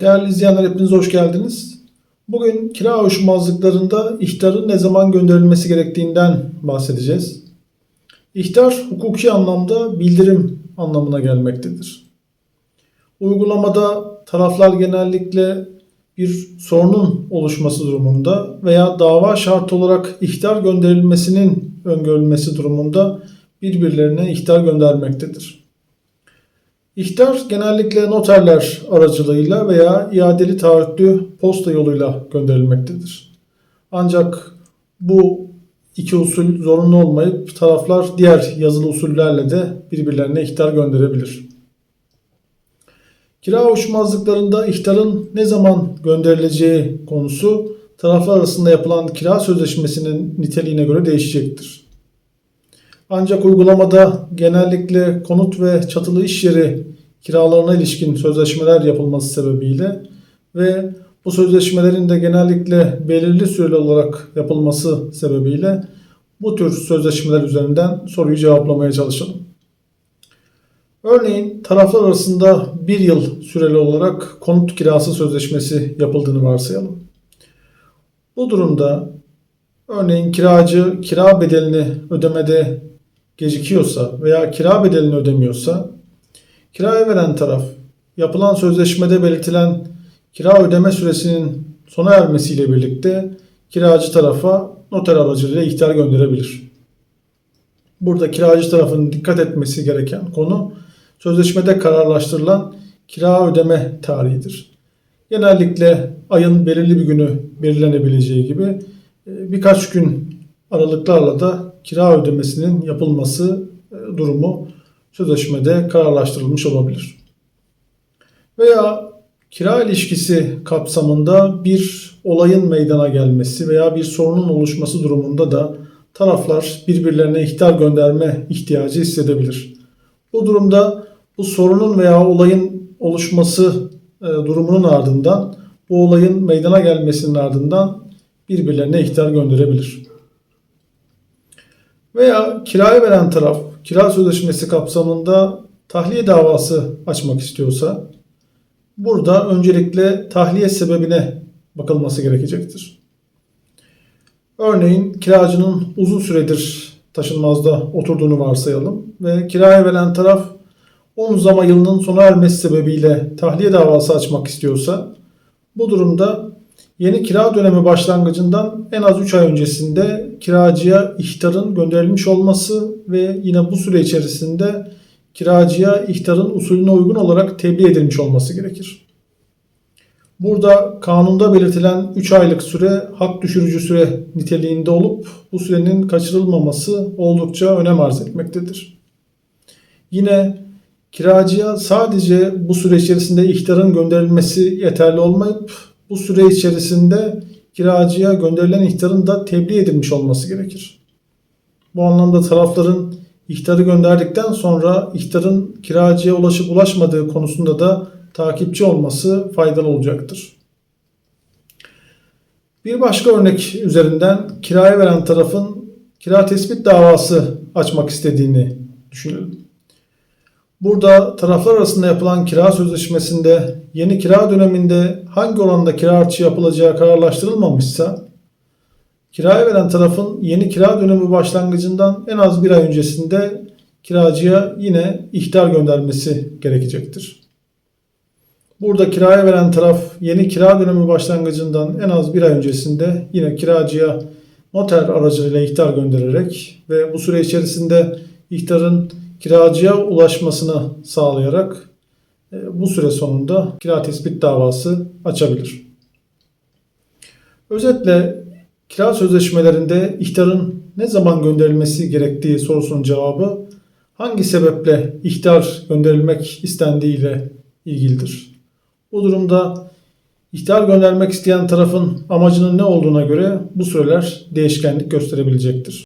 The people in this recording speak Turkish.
Değerli izleyenler hepiniz hoş geldiniz. Bugün kira uyuşmazlıklarında ihtarın ne zaman gönderilmesi gerektiğinden bahsedeceğiz. İhtar hukuki anlamda bildirim anlamına gelmektedir. Uygulamada taraflar genellikle bir sorunun oluşması durumunda veya dava şartı olarak ihtar gönderilmesinin öngörülmesi durumunda birbirlerine ihtar göndermektedir. İhtar genellikle noterler aracılığıyla veya iadeli taahhütlü posta yoluyla gönderilmektedir. Ancak bu iki usul zorunlu olmayıp taraflar diğer yazılı usullerle de birbirlerine ihtar gönderebilir. Kira uyuşmazlıklarında ihtarın ne zaman gönderileceği konusu taraflar arasında yapılan kira sözleşmesinin niteliğine göre değişecektir. Ancak uygulamada genellikle konut ve çatılı iş yeri kiralarına ilişkin sözleşmeler yapılması sebebiyle ve bu sözleşmelerin de genellikle belirli süreli olarak yapılması sebebiyle bu tür sözleşmeler üzerinden soruyu cevaplamaya çalışalım. Örneğin taraflar arasında bir yıl süreli olarak konut kirası sözleşmesi yapıldığını varsayalım. Bu durumda örneğin kiracı kira bedelini ödemede gecikiyorsa veya kira bedelini ödemiyorsa kiraya veren taraf yapılan sözleşmede belirtilen kira ödeme süresinin sona ermesiyle birlikte kiracı tarafa noter aracılığıyla ihtar gönderebilir. Burada kiracı tarafının dikkat etmesi gereken konu sözleşmede kararlaştırılan kira ödeme tarihidir. Genellikle ayın belirli bir günü belirlenebileceği gibi e, birkaç gün aralıklarla da kira ödemesinin yapılması e, durumu sözleşmede kararlaştırılmış olabilir. Veya kira ilişkisi kapsamında bir olayın meydana gelmesi veya bir sorunun oluşması durumunda da taraflar birbirlerine ihtar gönderme ihtiyacı hissedebilir. Bu durumda bu sorunun veya olayın oluşması e, durumunun ardından bu olayın meydana gelmesinin ardından birbirlerine ihtar gönderebilir. Veya kiraya veren taraf kira sözleşmesi kapsamında tahliye davası açmak istiyorsa burada öncelikle tahliye sebebine bakılması gerekecektir. Örneğin kiracının uzun süredir taşınmazda oturduğunu varsayalım ve kiraya veren taraf 10 zama yılının sona ermesi sebebiyle tahliye davası açmak istiyorsa bu durumda yeni kira dönemi başlangıcından en az 3 ay öncesinde kiracıya ihtarın gönderilmiş olması ve yine bu süre içerisinde kiracıya ihtarın usulüne uygun olarak tebliğ edilmiş olması gerekir. Burada kanunda belirtilen 3 aylık süre hak düşürücü süre niteliğinde olup bu sürenin kaçırılmaması oldukça önem arz etmektedir. Yine kiracıya sadece bu süre içerisinde ihtarın gönderilmesi yeterli olmayıp bu süre içerisinde kiracıya gönderilen ihtarın da tebliğ edilmiş olması gerekir. Bu anlamda tarafların ihtarı gönderdikten sonra ihtarın kiracıya ulaşıp ulaşmadığı konusunda da takipçi olması faydalı olacaktır. Bir başka örnek üzerinden kiraya veren tarafın kira tespit davası açmak istediğini düşünelim. Burada taraflar arasında yapılan kira sözleşmesinde yeni kira döneminde hangi oranda kira artışı yapılacağı kararlaştırılmamışsa kiraya veren tarafın yeni kira dönemi başlangıcından en az bir ay öncesinde kiracıya yine ihtar göndermesi gerekecektir. Burada kiraya veren taraf yeni kira dönemi başlangıcından en az bir ay öncesinde yine kiracıya noter aracılığıyla ihtar göndererek ve bu süre içerisinde ihtarın kiracıya ulaşmasını sağlayarak e, bu süre sonunda kira tespit davası açabilir. Özetle kira sözleşmelerinde ihtarın ne zaman gönderilmesi gerektiği sorusunun cevabı hangi sebeple ihtar gönderilmek istendiği ile ilgilidir. Bu durumda ihtar göndermek isteyen tarafın amacının ne olduğuna göre bu süreler değişkenlik gösterebilecektir.